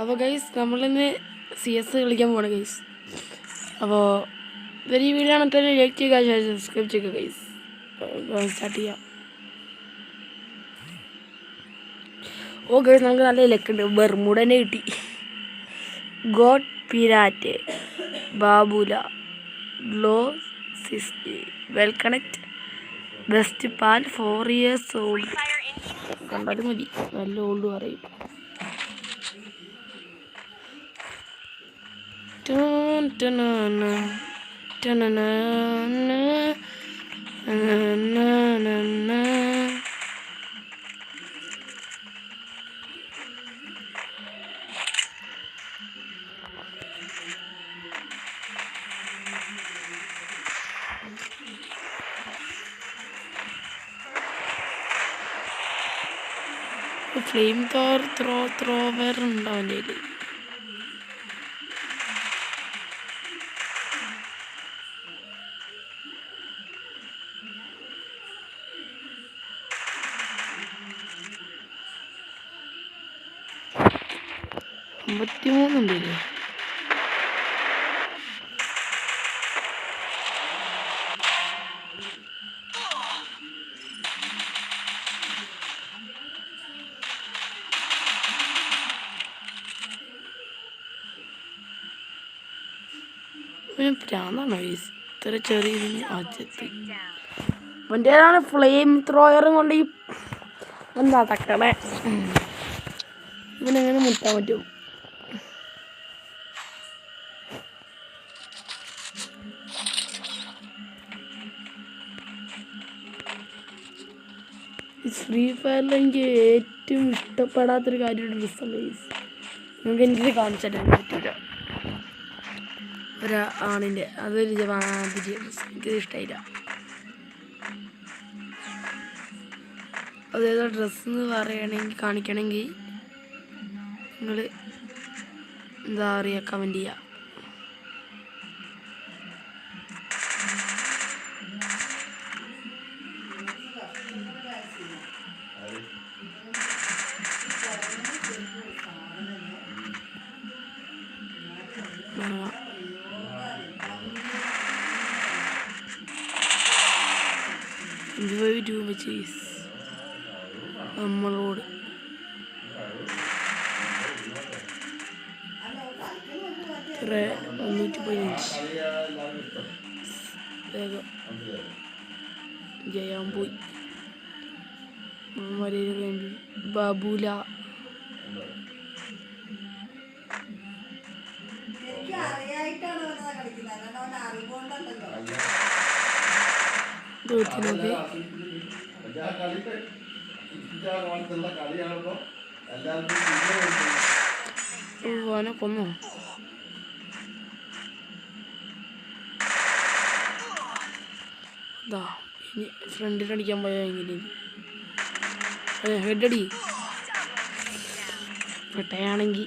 അപ്പോൾ ഗൈസ് നമ്മളിന്ന് C S കളിക്കാൻ പോകണം ഗൈസ് അപ്പോൾ ഇതൊരു ഈ വീഡിയോ ആണെങ്കിൽ ലൈക്ക് ചെയ്യുക സബ്സ്ക്രൈബ് ചെയ്യുക ഗൈസ് സ്റ്റാർട്ട് ചെയ്യാം. ഓ ഗൈസ് നമുക്ക് നല്ല ലക്കുണ്ട് ബെർമുടനെ കിട്ടി. ഗോഡ് പിരാറ്റ് ബാബുല ഗ്ലോ സിസ്റ്റി വെൽ കണക്ട് ബെസ്റ്റ് പാൽ ഫോർ ഇയേഴ്സ് ഓൾഡ് കണ്ടാലും മതി. നല്ല ഓൾഡ് പറയും. ഫ്ലെയിം തോർ ത്രോ ത്രോവർ ഉണ്ടോ അവന്റെ കയ്യിൽ പേര് പിന്നെ പ്രാന്താണോ ഇത്ര ചെറിയ ഇതിന് അജത്ത് അവന്റെതാണ് ഫ്ലെയിം ത്രോയറും കൊണ്ട് ഈ എന്താ തക്കണേ? ഇവനെങ്ങനെ മുട്ടാൻ പറ്റും? ഫ്രീ ഫയറിൽ എനിക്ക് ഏറ്റവും ഇഷ്ടപ്പെടാത്തൊരു കാര്യമാണ് ഡ്രസ്സുണ്ട് ഗൈസ് നിങ്ങൾക്ക് എനിക്കിത് കാണിച്ചു തരാൻ പറ്റൂല. ഒരു ആണിന്റെ അതൊരു മാതിരി എനിക്ക് ഇഷ്ടമില്ല അതേതോ ഡ്രസ്സ് എന്ന് പറയണമെങ്കിൽ കാണിക്കണമെങ്കിൽ നിങ്ങൾ എന്താ പറയുക കമന്റ് ചെയ്യുക. Is നമ്മളോട്. ഇത്ര മുന്നൂറ്റി പതിനഞ്ച് വേഗം. ജയാൻ പോയി. മലയിൽ വേണ്ടി. ബാബുല. ദൂരത്തിനൊക്കെ ഓനെ കൊന്നോ? ഇതാ ഇനി ഫ്രണ്ടിലടിക്കാൻ പോയാൽ എങ്ങനെ ഹെഡടി പെട്ടയാണെങ്കിൽ.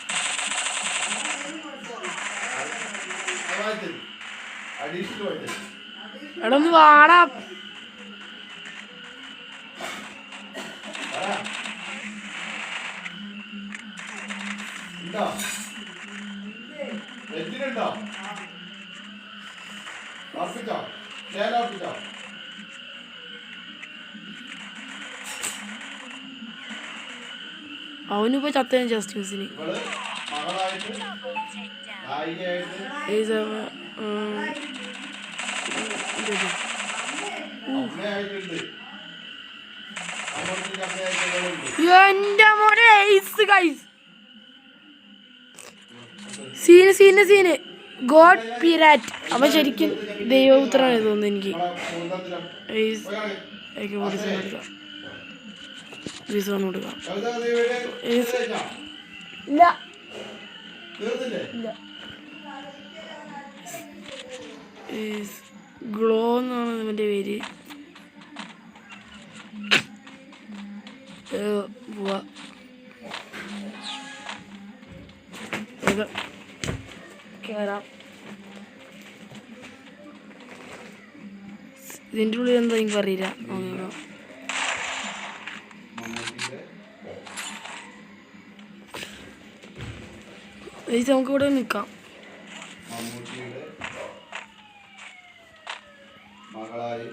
എടാ ഒന്ന് വാടാ. ഉണ്ടോ? എത്തിനുണ്ടോ ഉറപ്പിച്ചോ? ചേല ഉറപ്പിച്ചോ? അവനിപ്പോ ചത്തേ ജസ്റ്റ് യൂസിന്. എന്റെ മോനെ ice guys scene scene scene. God പിരാറ്റ്. അവ ശരിക്കും ദൈവപുത്രനാണ് തോന്നുന്നു എനിക്ക്. കൊടുക്കാം. കൊടുക്കാം. ഇല്ല. ഇല്ല. ഗ്ലോ എന്നാണ് ഇവന്റെ പേര്. പോവാ കേറാം. ഇതിന്റെ ഉള്ളിൽ എന്താ എനിക്ക് ഇത് നമുക്ക് ഇവിടെ നിൽക്കാം മകളായി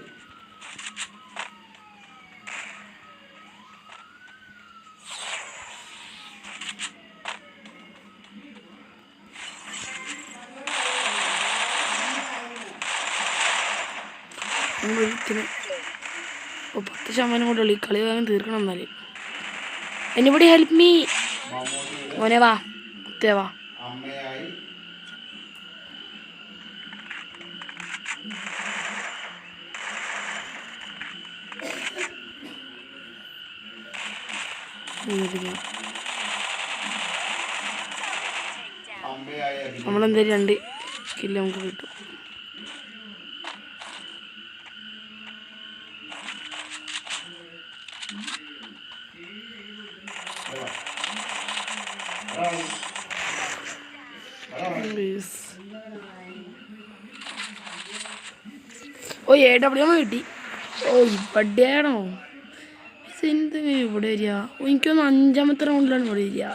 ഒരിക്കലും പത്ത് ശതമാനം കൂടെ ഉള്ളു. ഈ കളി വേഗം തീർക്കണം എന്നാൽ. എനിബടി ഹെൽപ്പ് മീ മോനെ വാ കുത്തേ വാ. നമ്മളെന്തായാലും രണ്ട് കില്ല് നമുക്ക് കിട്ടും. ഓ എ ഡബ്ല്യൂ കിട്ടി. ഓ ഇവിടെയാണോ എന്ത് ഇവിടെ വരിക? എനിക്കൊന്ന് അഞ്ചാമത്തെ റൗണ്ടിലാണ് ഇവിടെ വരിക.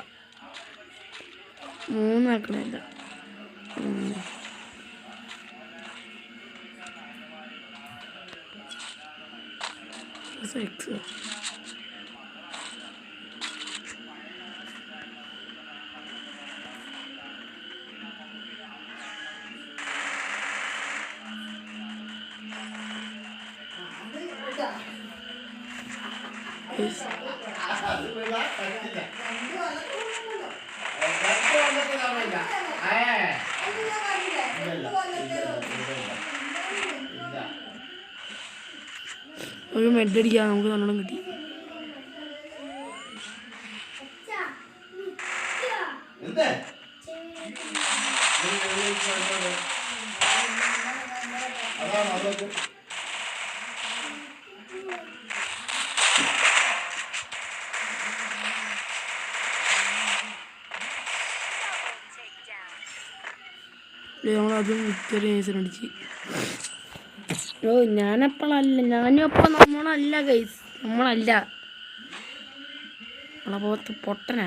മൂന്നാക്കണില്ല എക്സ് ഒരു മെഡ് അടിക്കാം നമുക്ക് നല്ലോണം കിട്ടി. നമ്മളതും ഇത്ര നേഴ്സിന് അടിച്ച് ഓ ഞാനപ്പോഴല്ല ഞാനും അപ്പം നമ്മളല്ല ഗൈസ് നമ്മളല്ല. നമ്മളെ പോകത്ത് പൊട്ടനാ.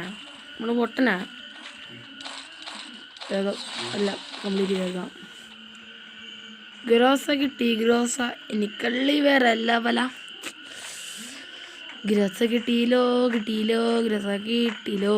നമ്മൾ പൊട്ടനാ. ഏതോ അല്ല കംപ്ലീറ്റ് ചെയ്തേക്കാം ഗ്രോസ കിട്ടി ഗ്രോസ. എനിക്കള്ളി വേറെ അല്ല പല. ഗ്രസ കിട്ടിയില്ലോ കിട്ടിയില്ലോ ഗ്രസ കിട്ടിയില്ലോ.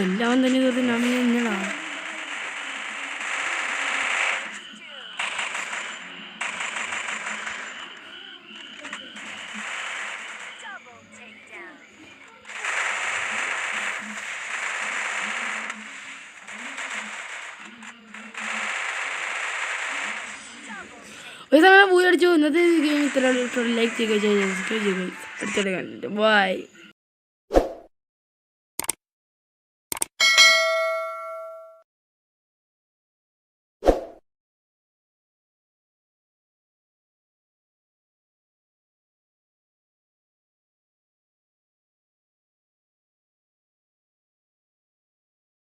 എല്ലാം തന്നെ തീർത്ത് നമ്മൾ എന്നടാ ഒരു സമയം പൂരടിച്ചു ഇന്നത്തെ ഗെയിം ഇത്ര ലൈക്ക് ചെയ്യുക സബ്സ്ക്രൈബ് ചെയ്യുക അടുത്തിടെ കണ്ടിട്ട് ബൈ